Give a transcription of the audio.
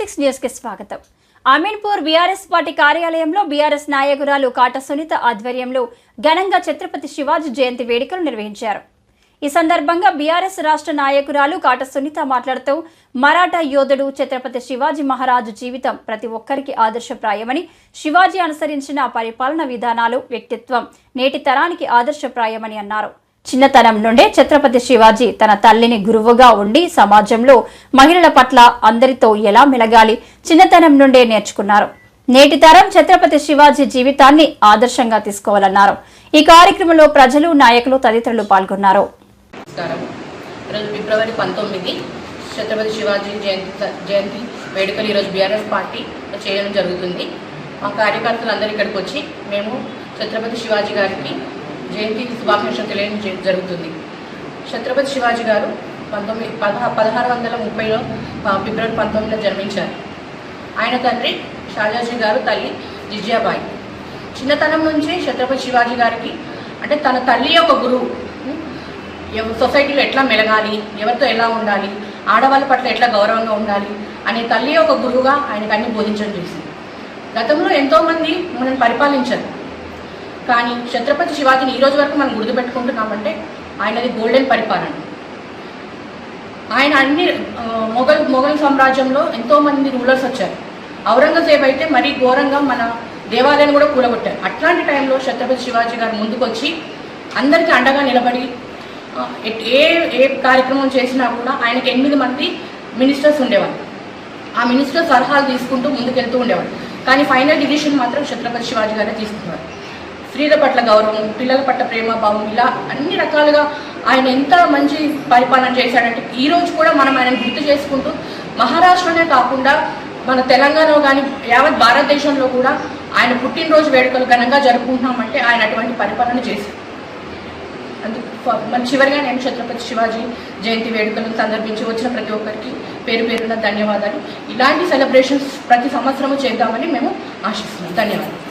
Six న్యూస్కి స్వాగతం. Ameenpur BRS party కార్యాలయంలో బీఆర్ఎస్ నాయకురాలు కాట సునీత ఆధ్వర్యంలో ఘనంగా ఛత్రపతి శివాజీ జయంతి వేడుకలు నిర్వహించారు. ఈ సందర్భంగా బీఆర్ఎస్ రాష్ట్ర నాయకురాలు కాట సునీత మాట్లాడుతూ మరాఠా యోధుడు ఛత్రపతి శివాజీ మహారాజు జీవితం ప్రతి ఒక్కరికి ఆదర్శప్రాయమని శివాజీ అనుసరించిన పరిపాలన విధానాలు వ్యక్తిత్వం నేటి తరానికి ఆదర్శప్రాయమని అన్నారు. చిన్నతనం నుండే ఛత్రపతి శివాజీ తన తల్లిని గురువుగా ఉండి సమాజంలో మహిళల పట్ల అందరితో ఎలా మెలగాలి చిన్నతనం నుండే నేర్చుకున్నారు. నేటి తరం ఛత్రపతి శివాజీ జీవితాన్ని ఆదర్శంగా తీసుకోవాలన్నారు. ఈ కార్యక్రమంలో ప్రజలు నాయకులు తదితరులు పాల్గొన్నారు. ఫిబ్రవరి పంతొమ్మిది ఛత్రపతి శివాజీ జయంతి జయంతి వేడుకలు ఈరోజు బీఆర్ఎస్ పార్టీ చేయడం జరుగుతుంది. మా కార్యకర్తలు అందరూ ఇక్కడికి వచ్చి మేము ఛత్రపతి శివాజీ గారికి జయంతికి శుభాకాంక్షలు తెలియడం జ- జరుగుతుంది. ఛత్రపతి శివాజీ గారు పంతొమ్మిది పదహా పదహారు వందల ముప్పైలో ఫిబ్రవరి పంతొమ్మిదిలో జన్మించారు. ఆయన తండ్రి షాజాజీ గారు తల్లి జిజియాబాయి. చిన్నతనం నుంచి ఛత్రపతి శివాజీ గారికి అంటే తన తల్లి ఒక గురువు సొసైటీలో ఎట్లా మెలగాలి ఎవరితో ఎలా ఉండాలి ఆడవాళ్ళ పట్ల ఎట్లా గౌరవంగా ఉండాలి అనే తల్లి ఒక గురువుగా ఆయనకు అన్ని బోధించడం చేసింది. గతంలో ఎంతోమంది మనం పరిపాలించారు. కానీ ఛత్రపతి శివాజీని ఈ రోజు వరకు మనం గుర్తుపెట్టుకుంటున్నామంటే ఆయనది గోల్డెన్ పరిపాలన. ఆయన అన్ని మొఘల్ మొఘల్ సామ్రాజ్యంలో ఎంతోమంది రూలర్స్ వచ్చారు. ఔరంగజేబ్ అయితే మరీ ఘోరంగా మన దేవాలయాన్ని కూడా కూలగొట్టారు. అట్లాంటి టైంలో ఛత్రపతి శివాజీ గారు ముందుకొచ్చి అందరికీ అండగా నిలబడి ఏ ఏ కార్యక్రమం చేసినా కూడా ఆయనకి ఎనిమిది మంది మినిస్టర్స్ ఉండేవారు ఆ మినిస్టర్ సలహాలు తీసుకుంటూ ముందుకెళ్తూ ఉండేవారు కానీ ఫైనల్ డిసిషన్ మాత్రం ఛత్రపతి శివాజీ గారే తీసుకున్నారు. స్త్రీల పట్ల గౌరవం పిల్లల పట్ల ప్రేమ భావం ఇలా అన్ని రకాలుగా ఆయన ఎంత మంచి పరిపాలన చేశాడంటే ఈ రోజు కూడా మనం ఆయన గుర్తు చేసుకుంటూ మహారాష్ట్రనే కాకుండా మన తెలంగాణలో కానీ యావత్ భారతదేశంలో కూడా ఆయన పుట్టినరోజు వేడుకలు ఘనంగా జరుపుకుంటున్నామంటే ఆయన అటువంటి పరిపాలన చేశారు. అందుకు మన చివరిగా నేను ఛత్రపతి శివాజీ జయంతి వేడుకలను సందర్భించి వచ్చిన ప్రతి ఒక్కరికి పేరు పేరున ధన్యవాదాలు. ఇలాంటి సెలబ్రేషన్స్ ప్రతి సంవత్సరము చేద్దామని మేము ఆశిస్తున్నాం. ధన్యవాదాలు.